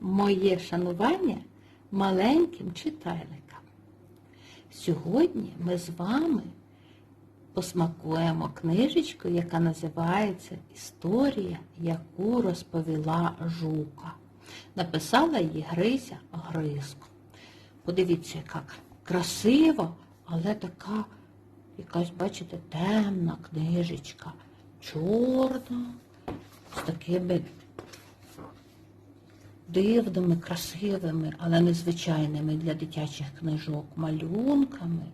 моє шанування маленьким читайликам. Сьогодні ми з вами посмакуємо книжечку, яка називається Історія, яку розповіла жука. Написала її Грися Гризко. Подивіться, яка красива, але така якась, бачите, темна книжечка, чорна, з такими дивними, красивими, але незвичайними для дитячих книжок малюнками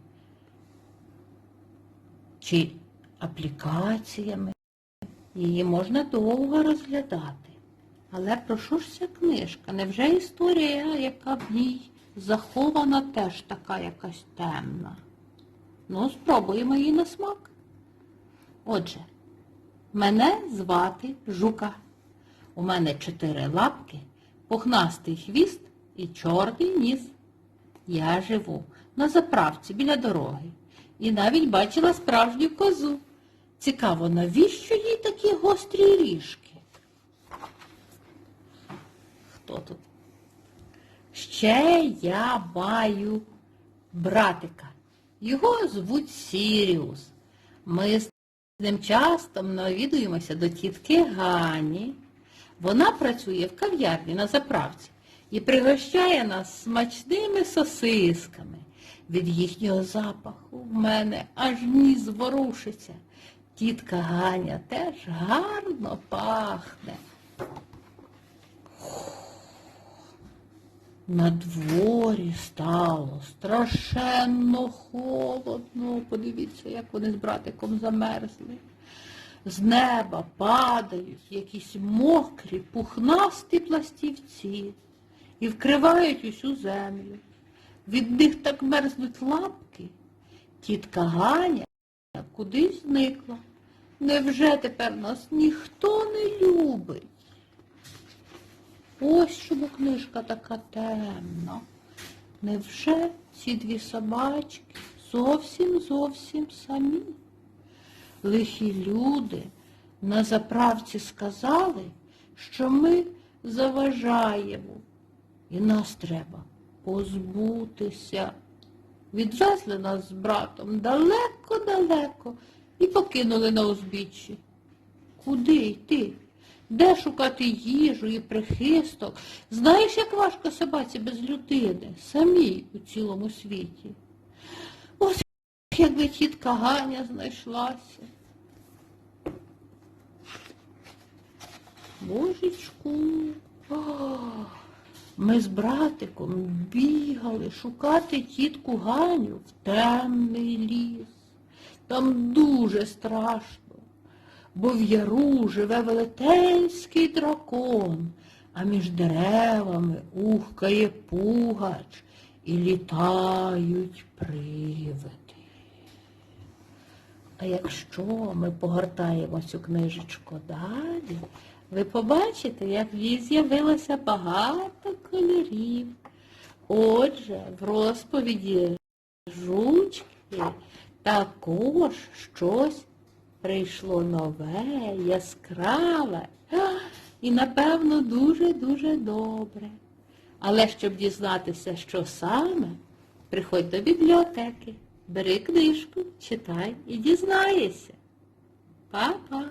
чи аплікаціями. Її можна довго розглядати. Але про що ж ця книжка? Невже історія, яка в ній захована, теж така якась темна? Ну, спробуємо її на смак. Отже, мене звати Жука. У мене чотири лапки, пухнастий хвіст і чорний ніс. Я живу на заправці біля дороги і навіть бачила справжню козу. Цікаво, навіщо їй такі гострі ріжки? Хто тут? Ще я маю братика. Його звуть Сіріус. Ми з ним часто навідуємося до тітки Гані. Вона працює в кав'ярні на заправці і пригощає нас смачними сосисками. Від їхнього запаху в мене аж ніс ворушиться. Тітка Ганя теж гарно пахне. На дворі стало страшенно холодно. Подивіться, як вони з братиком замерзли. З неба падають якісь мокрі, пухнасті пластівці і вкривають усю землю. Від них так мерзнуть лапки. Тітка Ганя кудись зникла. Невже тепер нас ніхто не любить? Ось чому книжка така темна. Невже ці дві собачки зовсім зовсім самі? Лихі люди на заправці сказали, що ми заважаємо, і нас треба позбутися. Відвезли нас з братом далеко-далеко і покинули на узбіччі. Куди йти? Де шукати їжу і прихисток? Знаєш, як важко собаці без людини, самій у цілому світі. Якби тітка Ганя знайшлася. Божечку. Ми з братиком бігали шукати тітку Ганю в темний ліс. Там дуже страшно, бо в яру живе велетенський дракон, а між деревами ухкає пугач і літають привиди. А якщо ми погортаємо цю книжечку далі, ви побачите, як в ній з'явилося багато кольорів. Отже, в розповіді жучки також щось прийшло нове, яскраве і, напевно, дуже-дуже добре. Але щоб дізнатися, що саме, приходь до бібліотеки, бери книжку, читай і дізнаєшся. Па-па!